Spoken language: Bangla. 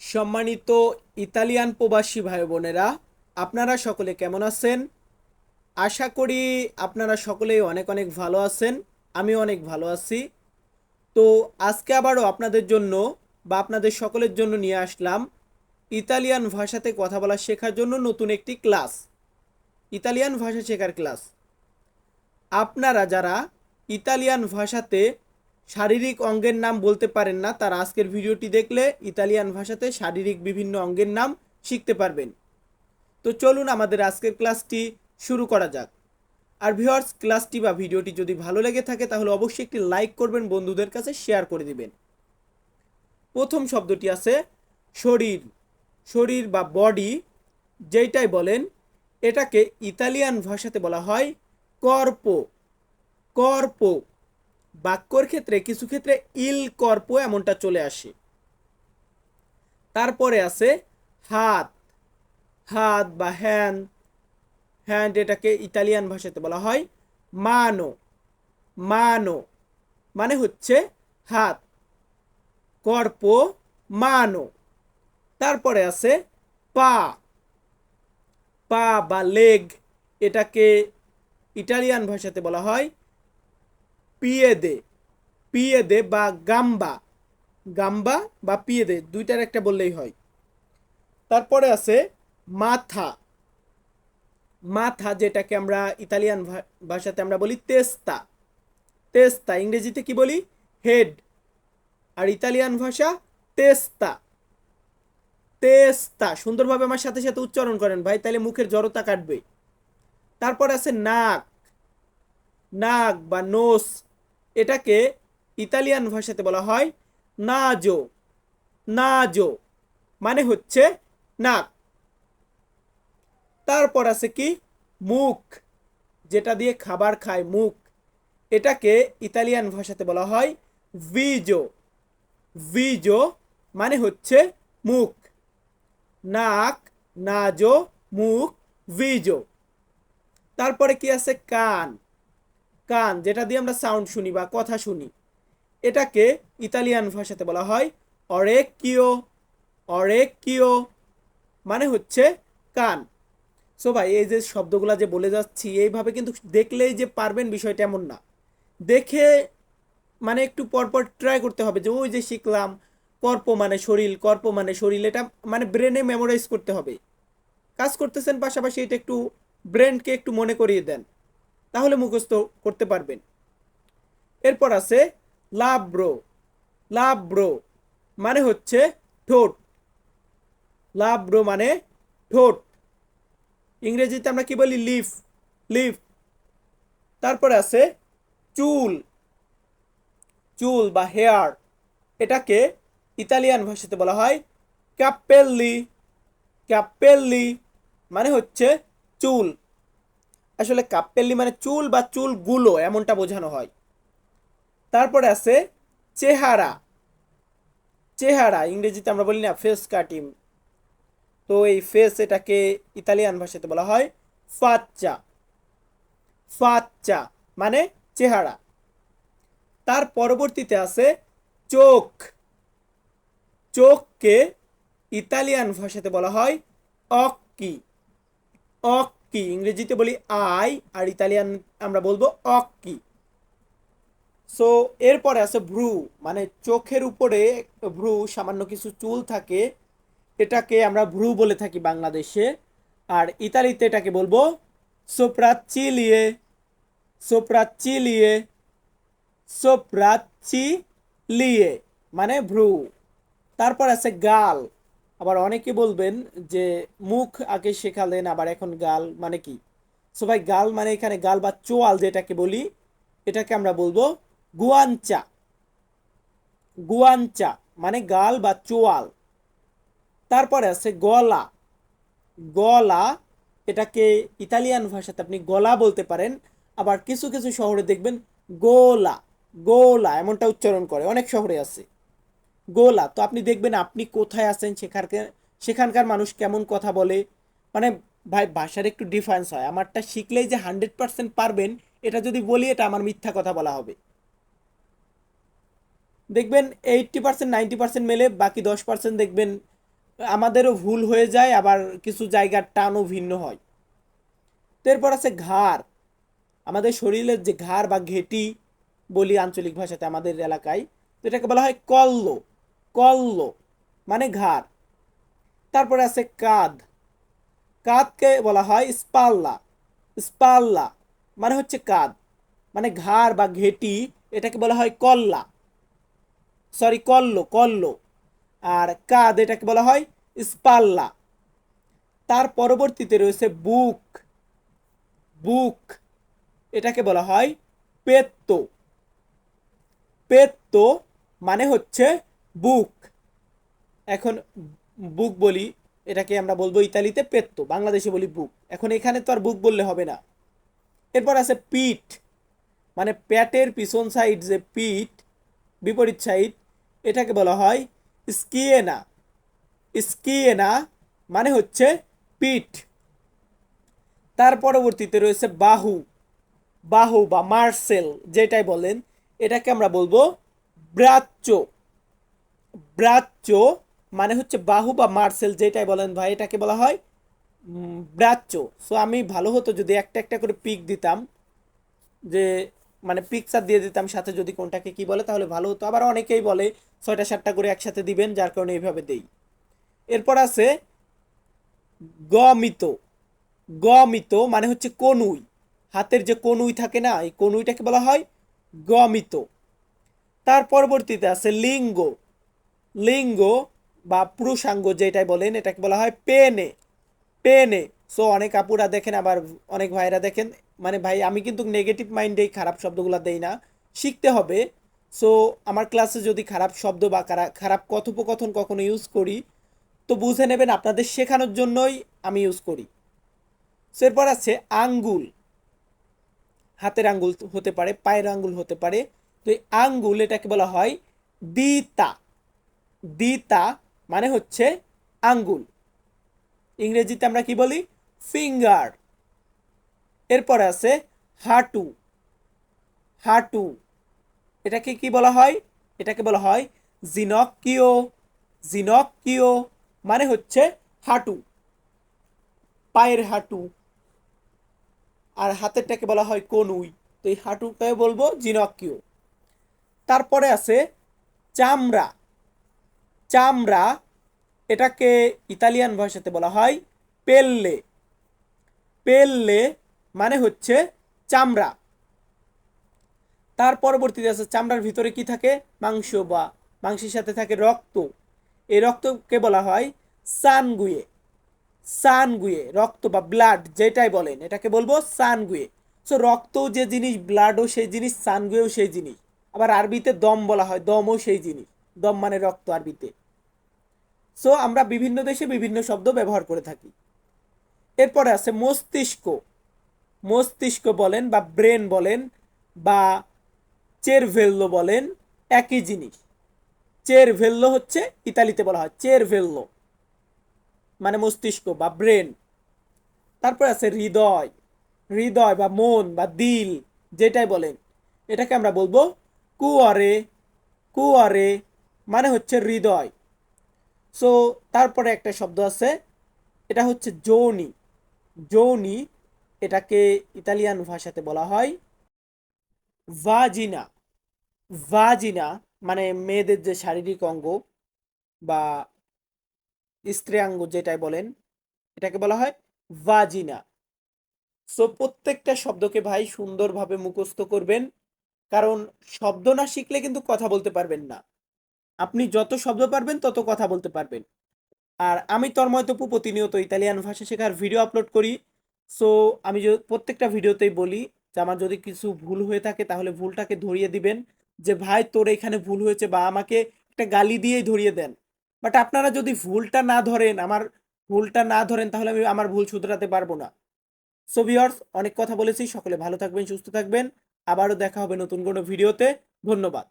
সম্মানিত ইতালিয়ান প্রবাসী ভাই বোনেরা আপনারা সকলে কেমন আছেন? আশা করি আপনারা সকলেই অনেক অনেক ভালো আছেন, আমি অনেক ভালো আছি। তো আজকে আবারও আপনাদের জন্য বা আপনাদের সকলের জন্য নিয়ে আসলাম ইতালিয়ান ভাষাতে কথা বলা শেখার জন্য নতুন একটি ক্লাস। ইতালিয়ান ভাষা শেখার ক্লাস। আপনারা যারা ইতালিয়ান ভাষাতে শারীরিক অঙ্গের নাম বলতে পারেন না, তারা আজকের ভিডিওটি দেখলে ইতালিয়ান ভাষাতে শারীরিক বিভিন্ন অঙ্গের নাম শিখতে পারবেন। তো চলুন আমাদের আজকের ক্লাসটি শুরু করা যাক। আর ভিউয়ার্স, ক্লাসটি বা ভিডিওটি যদি ভালো লেগে থাকে, তাহলে অবশ্যই একটি লাইক করবেন, বন্ধুদের কাছে শেয়ার করে দিবেন। প্রথম শব্দটি আছে শরীর। শরীর বা বডি, যেইটাই বলেন, এটাকে ইতালিয়ান ভাষাতে বলা হয় কর্পো। কর্পো। বাক্যর ক্ষেত্রে, কিছু ক্ষেত্রে ইল কর্প এমনটা চলে আসে। তারপরে আছে হাত হাত বা হ্যান্ড হ্যান্ড এটাকে ইতালিয়ান ভাষাতে বলা হয় মানো মানো মানে হচ্ছে হাত, কর্প মানো। তারপরে আছে পা পা বা লেগ এটাকে ইটালিয়ান ভাষাতে বলা হয় পিয়েদে পিয়েদে বা গাম্বা গাম্বা বা পিয়েদে দুইটার একটা বললেই হয়। তারপরে আছে মাথা মাথা যেটাকে আমরা ইতালিয়ান ভাষাতে আমরা বলি তেস্তা। তেস্তা, ইংরেজিতে কি বলি? হেড। আর ইতালিয়ান ভাষা তেস্তা। তেস্তা, সুন্দরভাবে আমার সাথে সাথে উচ্চারণ করেন ভাই তাহলে মুখের জড়তা কাটবে। তারপর আছে নাক নাক বা নোস এটাকে ইতালিয়ান ভাষাতে বলা হয় নাজো। নাজো মানে হচ্ছে নাক। তারপর আছে কি? মুখ। যেটা দিয়ে খাবার খায় মুখ। এটাকে ইতালিয়ান ভাষাতে বলা হয় ভিজো। ভিজো মানে হচ্ছে মুখ। নাক, নাজো, মুখ, ভিজো। তারপরে কি আছে? কান। কান, যেটা দিয়ে আমরা সাউন্ড শুনি বা কথা শুনি। এটাকে ইতালিয়ান ভাষাতে বলা হয় অরেকিও। অরেকিও মানে হচ্ছে কান। সো ভাই, এই যে শব্দগুলো যে বলে যাচ্ছি, এইভাবে কিন্তু দেখলেই যে পারবেন বিষয়টা এমন না। দেখে মানে একটু পরপর ট্রাই করতে হবে যে, ওই যে শিখলাম, কর্প মানে শরীর, কর্প মানে শরীর, এটা মানে ব্রেনে মেমোরাইজ করতে হবে। কাজ করতেছেন পাশাপাশি এটা একটু ব্রেনকে একটু মনে করিয়ে দেন। তাহলে মুখস্থ করতে পারবেন। এরপর আছে লাব্রো। লাব্রো মানে হচ্ছে ঠোঁট। লাব্রো মানে ঠোঁট। ইংরেজিতে আমরা কি বলি? লিফ। লিফ। তারপরে আছে চুল। চুল বা হেয়ার। এটাকে ইতালিয়ান ভাষাতে বলা হয় ক্যাপেল্লি। ক্যাপেল্লি মানে হচ্ছে চুল। আসলে কাপ্পেল্লি মানে চুল বা চুলগুলো এমনটা বোঝানো হয়। তারপরে আছে চেহারা। চেহারা, ইংরেজিতে আমরা বলি না ফেস কাটিং তো এই ফেস এটাকে ইতালিয়ান ভাষাতে বলা হয় ফাচ্চা ফাচ্চা মানে চেহারা। তার পরবর্তীতে আছে চোখ। চোখকে ইতালিয়ান ভাষাতে বলা হয় অক্কি অক্কি ইংরেজিতে বলি আই আর ইতালিয়ান আমরা বলব অক্কি সো এরপরে আছে ভ্রু মানে চোখের উপরে ভ্রু, সামান্য কিছু চুল থাকে, এটাকে আমরা ভ্রু বলে থাকি বাংলাদেশে। আর ইতালিতে এটাকে বলব সোপ্রাচিলিয়ে সোপ্রাচিলিয়ে সোপ্রাচিলিয়ে মানে ভ্রু। তারপর আছে গাল। আবার অনেকে বলবেন যে মুখ আগে শেখালেন, আবার এখন গাল মানে কি? সো ভাই, গাল মানে এখানে গাল বা চোয়াল যেটাকে বলি, এটাকে আমরা বলব গুয়াঞ্চা। গুয়াঞ্চা মানে গাল বা চোয়াল। তারপরে আছে গলা। গলা, এটাকে ইতালিয়ান ভাষাতে আপনি গলা বলতে পারেন, আবার কিছু কিছু শহরে দেখবেন গোলা। গোলা, এমনটা উচ্চারণ করে, অনেক শহরে আছে। গোলা। তো আপনি দেখবেন, আপনি কোথায় আছেন সেখানকার সেখানকার মানুষ কেমন কথা বলে। মানে ভাই, ভাষার একটু ডিফারেন্স হয়। আমারটা শিখলেই যে হান্ড্রেড পার্সেন্ট পারবেন, এটা যদি বলি, এটা আমার মিথ্যা কথা বলা হবে। দেখবেন এইটটি পার্সেন্ট নাইনটি পার্সেন্ট মেলে, বাকি দশ পার্সেন্ট দেখবেন, আমাদেরও ভুল হয়ে যায়, আবার কিছু জায়গার টানও ভিন্ন হয়। তো এরপর আছে ঘাড়। আমাদের শরীরের যে ঘাড় বা ঘেটি বলি আঞ্চলিক ভাষাতে আমাদের এলাকায়, তো এটাকে বলা হয় কল্ল। কল্ল মানে ঘাড়। তারপরে আছে কাঁধ। কাঁধকে বলা হয় স্পাল্লা। স্পাল্লা মানে হচ্ছে কাঁধ। মানে ঘাড় বা ঘেটি, এটাকে বলা হয় কল্লা। সরি কল্ল কল্ল। আর কাঁধ, এটাকে বলা হয় স্পাল্লা। তার পরবর্তীতে রয়েছে বুক। বুক, এটাকে বলা হয় পেত্ত। পেত্ত মানে হচ্ছে বুক। এখন বুক বলি, এটাকে আমরা বলব ইতালিতে পেত্ত, বাংলাদেশে বলি বুক। এখন এখানে তো আর বুক বললে হবে না। এরপর আছে পিঠ মানে প্যাটের পিছন সাইড যে পিঠ, বিপরীত সাইড, এটাকে বলা হয় স্কিয়েনা। স্কিয়েনা মানে হচ্ছে পিঠ। তার পরবর্তীতে রয়েছে বাহু। বাহু বা মার্সেল, যেটাই বলেন, এটাকে আমরা বলব ব্রাচ্য ব্রাচ্য মানে হচ্ছে বাহু বা মার্সেল যেটাই বলেন ভাই, এটাকে বলা হয় ব্রাচ্য। সো আমি ভালো হতো যদি একটা একটা করে পিক দিতাম, যে মানে পিকচার দিয়ে দিতাম সাথে যদি কোনটাকে কি বলে তাহলে ভালো হতো। আবার অনেকেই বলে ছয়টা সাতটা করে একসাথে দিবেন, যার কারণে এইভাবে দেই। এরপর আছে গমিত। গমিত মানে হচ্ছে কনুই। হাতের যে কনুই থাকে না, এই কনুইটাকে বলা হয় গমিত। তার পরবর্তীতে আছে লিঙ্গ। লিঙ্গ বা পুরুষাঙ্গ যেটাই বলেন, এটাকে বলা হয় পেনে। পেনে। সো অনেক আপুরা দেখেন, আবার অনেক ভাইরা দেখেন মানে ভাই, আমি কিন্তু নেগেটিভ মাইন্ডেই খারাপ শব্দগুলো দেই না, শিখতে হবে। সো আমার ক্লাসে যদি খারাপ শব্দ বা খারা- খারাপ কথোপকথন কখনো ইউজ করি, তো বুঝে নেবেন আপনাদের শেখানোর জন্যই আমি ইউজ করি। সো এরপর আছে আঙ্গুল। হাতের আঙ্গুল হতে পারে, পায়ের আঙ্গুল হতে পারে। তো এই আঙ্গুল এটাকে বলা হয় দিতা দিতা মানে হচ্ছে আঙ্গুল। ইংরেজিতে আমরা কি বলি? ফিঙ্গার এরপরে আছে হাঁটু। হাঁটু। এটাকে কি বলা হয়? এটাকে বলা হয় জিনকিও। জিনকিও মানে হচ্ছে হাঁটু। পায়ের হাঁটু। আর হাতেরটাকে বলা হয় কনুই। তো এই হাঁটুকে বলব জিনকিও। তারপরে আছে চামড়া। চামড়া, এটাকে ইতালিয়ান ভাষাতে বলা হয় পেল্লে। পেল্লে মানে হচ্ছে চামড়া। তার পরবর্তীতে আছে, চামড়ার ভিতরে কি থাকে? মাংস বা মাংসের সাথে থাকে রক্ত। এই রক্তকে বলা হয় সানগুয়ে। সানগুয়ে, রক্ত বা ব্লাড যেটাই বলেন, এটাকে বলব সানগুয়ে। সো রক্তও যে জিনিস, ব্লাডও সেই জিনিস, সানগুয়েও সেই জিনিস। আবার আরবিতে দম বলা হয়, দমও সেই জিনিস। দম মানে রক্ত আরবিতে। সো আমরা বিভিন্ন দেশে বিভিন্ন শব্দ ব্যবহার করে থাকি। এরপরে আছে মস্তিষ্ক। মস্তিষ্ক বলেন বা ব্রেন বলেন বা চেরভেল্লো বলেন একই জিনিস। চেরভেল্লো হচ্ছে ইতালিতে বলা হয় চের চেরভেল্লো মানে মস্তিষ্ক বা ব্রেন। তারপর আছে হৃদয়। হৃদয় বা মন বা দিল, যেটাই বলেন। এটাকে আমরা বলব কুয়ারে। কুয়ারে মানে হচ্ছে হৃদয়। সো তারপরে একটা শব্দ আছে, এটা হচ্ছে যৌনি যৌনি এটাকে ইতালিয়ান ভাষাতে বলা হয় ভাজিনা। ভাজিনা মানে মেয়েদের যে শারীরিক অঙ্গ বা স্ত্রীয়াঙ্গ যেটাই বলেন, এটাকে বলা হয় ভাজিনা। সো প্রত্যেকটা শব্দকে ভাই সুন্দরভাবে মুখস্থ করবেন, কারণ শব্দ না শিখলে কিন্তু কথা বলতে পারবেন না। আপনি যত শব্দ পারবেন, তত কথা বলতে পারবেন। আর আমি তন্ময় তপু প্রতিনিয়ত ইতালিয়ান ভাষা শেখার ভিডিও আপলোড করি। সো আমি প্রত্যেকটা ভিডিওতেই বলি যে আমার যদি কিছু ভুল হয়ে থাকে, তাহলে ভুলটাকে ধরিয়ে দিবেন। যে, ভাই, তোর এখানে ভুল হয়েছে বা আমাকে একটা গালি দিয়েই ধরিয়ে দেন। বাট আপনারা যদি ভুলটা না ধরেন, আমার ভুলটা না ধরেন, তাহলে আমি আমার ভুল শুধরাতে পারব না। সো ভিওর্স অনেক কথা বলেছি। সকলে ভালো থাকবেন, সুস্থ থাকবেন। আবারও দেখা হবে নতুন কোনো ভিডিওতে ধন্যবাদ।